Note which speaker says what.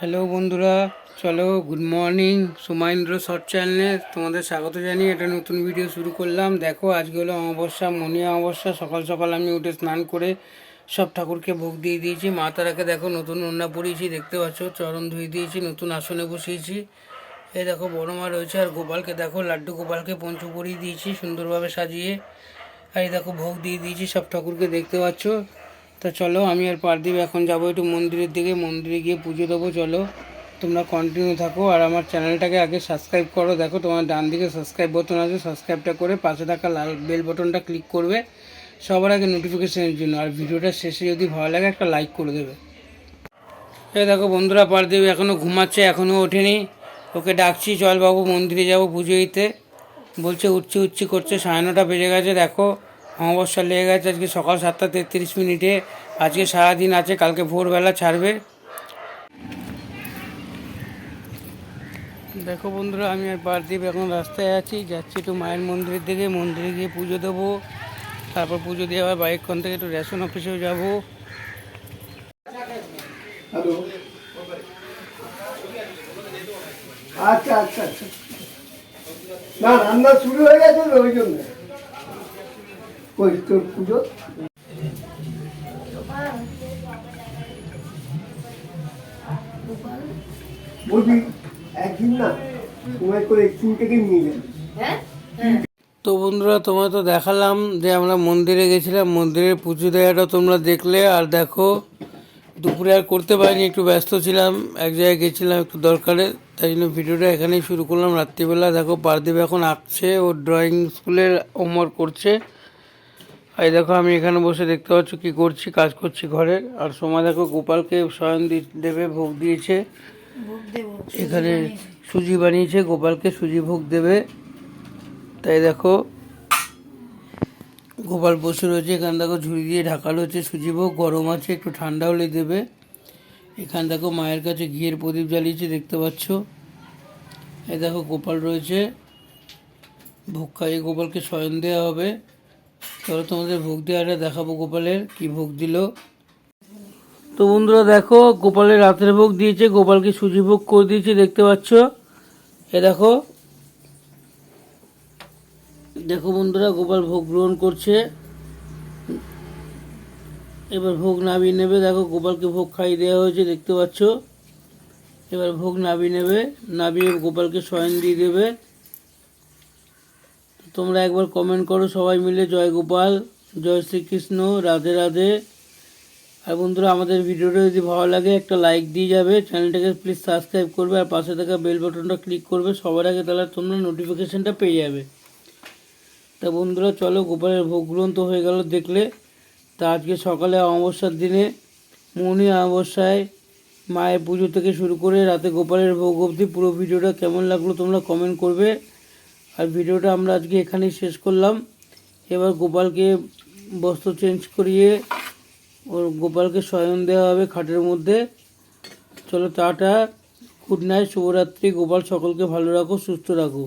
Speaker 1: Hello বন্ধুরা, চলো good morning সুমাইন্দ্র short চ্যানেলে তোমাদের স্বাগত জানিয়ে একটা নতুন ভিডিও শুরু করলাম। দেখো, আজকে হলো অমাবস্যা, মনি অমাবস্যা, সকাল সকাল আমি উঠে স্নান করে সব ঠাকুরকে ভোগ দিয়ে দিয়েছি। মা তারাকে দেখো, নতুন ওড়না পরিয়েছি, দেখতে পাচ্ছ, চরণ ধুয়ে দিয়েছি, নতুন আসনে বসিয়েছি। এই দেখো, বড় মা রয়েছে, আর গোপালকে দেখো, লাড্ডু গোপালকে পঞ্চ পরিয়ে দিয়েছি সুন্দরভাবে সাজিয়ে। আর এই দেখো, ভোগ দিয়ে দিয়েছি সব ঠাকুরকে, দেখতে পাচ্ছ। তা চলো, আমি আর পারদীপ এখন যাব একটু মন্দিরের দিকে, মন্দিরে গিয়ে পুজো দেবো, চলো। তোমরা কন্টিনিউ থাকো, আর আমার চ্যানেলটাকে আগে সাবস্ক্রাইব করো। দেখো, তোমার ডান দিকে সাবস্ক্রাইব বাটন আছে সাবস্ক্রাইবটা করে পাশে থাকা লাল বেল বাটনটা ক্লিক করবে। সবার আগে নোটিফিকেশনের জন্য, আর ভিডিওটা শেষে যদি ভালো লাগে, একটা লাইক করে দেবে। এই দেখো বন্ধুরা, পারদীপ এখনও ঘুমাচ্ছে এখনও ওঠেনি। ওকে ডাকছি, চল বাবু মন্দিরে যাব পুজো দিতে। বলছে উচ্ছি উচ্ছি করছে, সাড়ে নটা বেজে গেছে, দেখো। অমাবস্যা লেগে গেছে আজকে সকাল সাতটা তেত্রিশ মিনিটে। আজকে সারাদিন আছে, কালকে ভোরবেলা ছাড়বে। দেখো বন্ধুরা, আমি আর পারদীপ এখন রাস্তায় আছি। যাচ্ছি একটু মায়ের মন্দিরের দিকে। মন্দিরে গিয়ে পুজো দেবো। তারপর পুজো দিয়ে আবার বাইকক্ষণ থেকে একটু রেশন অফিসেও যাব।
Speaker 2: আচ্ছা আচ্ছা আচ্ছা। না, রান্না শুরু হয়ে গেছে ওই জন্য। ওই তোর পুজো? বলবি একদিন না সময় করে চুল নিয়ে যাবি।
Speaker 1: তো বন্ধুরা তোমার তো দেখালাম যে আমরা মন্দিরে গেছিলাম। মন্দিরের পুজো দেওয়াটা তোমরা দেখলে। আর দেখো দুপুরে আর করতে পারিনি একটু ব্যস্ত ছিলাম। এক জায়গায় গেছিলাম একটু দরকারে তাই জন্য ভিডিওটা এখানেই শুরু করলাম। রাত্রিবেলা দেখো পারদীপ এখন আঁকছে ও ড্রয়িং স্কুলের হোমওয়ার্ক করছে। এই দেখো আমি এখানে বসে দেখতে পাচ্ছ কি করছি কাজ করছি ঘরে। আর সময় দেখো গোপালকে শয়ন দি- দেবে ভোগ দিয়েছে। এখানে সুজি বানিয়েছে গোপালকে সুজি ভোগ দেবে। তাই দেখো গোপাল বসে রয়েছে এখানে দেখো ঝুড়ি দিয়ে ঢাকা রয়েছে সুজি ভোগ গরম আছে একটু ঠান্ডা হলে দেবে। এখান দেখো মায়ের কাছে ঘিয়ের প্রদীপ জ্বালিয়েছে দেখতে পাচ্ছ। এই দেখো গোপাল রয়েছে। ভোগ খাইয়ে গোপালকে শয়ন দেওয়া হবে। চলো তোমাদের ভোগ দেওয়াটা দেখাবো গোপালের, কি ভোগ দিল। তো বন্ধুরা দেখো, গোপালের রাতের ভোগ দিয়েছে, গোপালকে সুজি ভোগ করে দিয়েছে, দেখতে পাচ্ছ? এ দেখো। দেখো বন্ধুরা, গোপাল ভোগ গ্রহণ করছে। এবার ভোগ নাবিয়ে নেবে। দেখো, গোপালকে ভোগ খাইয়ে দেওয়া হয়েছে, দেখতে পাচ্ছ? এবার ভোগ নাবিয়ে নেবে নাবিয়ে গোপালকে শয়ন দিয়ে দেবে। তোমরা একবার কমেন্ট করো, সবাই মিলে। জয় গোপাল, জয় শ্রীকৃষ্ণ, রাধে রাধে। আর বন্ধুরা, আমাদের ভিডিওটা যদি ভালো লাগে, একটা লাইক দিয়ে যাবে। চ্যানেলটাকে প্লিজ সাবস্ক্রাইব করবে আর পাশে থাকা বেল বাটনটা ক্লিক করবে। সবার আগে তাহলে তোমরা নোটিফিকেশানটা পেয়ে যাবে। তা বন্ধুরা, চলো, গোপালের ভোগ তো হয়ে গেল দেখলে। তা আজকে সকালে অমাবস্যার দিনে মৌনি অমাবস্যায় মায়ের পুজো থেকে শুরু করে রাতে গোপালের ভোগ অবধি পুরো ভিডিওটা কেমন লাগল তোমরা কমেন্ট করবে। আর ভিডিওটা আমরা আজকে এখানেই শেষ করলাম। এবার গোপালকে বস্ত্র চেঞ্জ করিয়ে ওর গোপালকে শয়ন দেওয়া হবে খাটের মধ্যে। চলো টাটা গুড নাইট শুভরাত্রি, গোপাল সকলকে ভালো রাখো, সুস্থ রাখো।